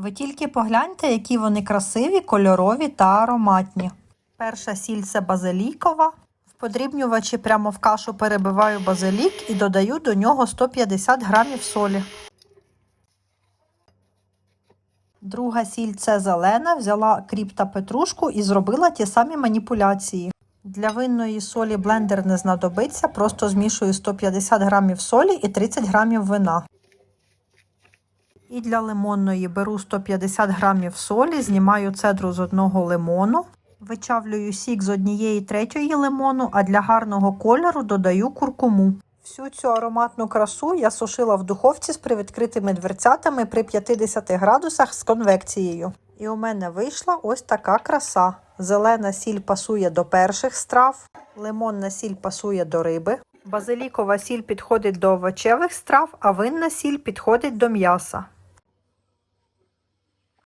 Ви тільки погляньте, які вони красиві, кольорові та ароматні. Перша сіль це базилікова. В подрібнювачі прямо в кашу перебиваю базилік і додаю до нього 150 грамів солі. Друга сіль це зелена, взяла кріп та петрушку і зробила ті самі маніпуляції. Для винної солі блендер не знадобиться, просто змішую 150 грамів солі і 30 грамів вина. І для лимонної беру 150 грамів солі, знімаю цедру з одного лимону, вичавлюю сік з однієї третьої лимону, а для гарного кольору додаю куркуму. Всю цю ароматну красу я сушила в духовці з привідкритими дверцятами при 50 градусах з конвекцією. І у мене вийшла ось така краса. Зелена сіль пасує до перших страв, лимонна сіль пасує до риби, базилікова сіль підходить до овочевих страв, а винна сіль підходить до м'яса.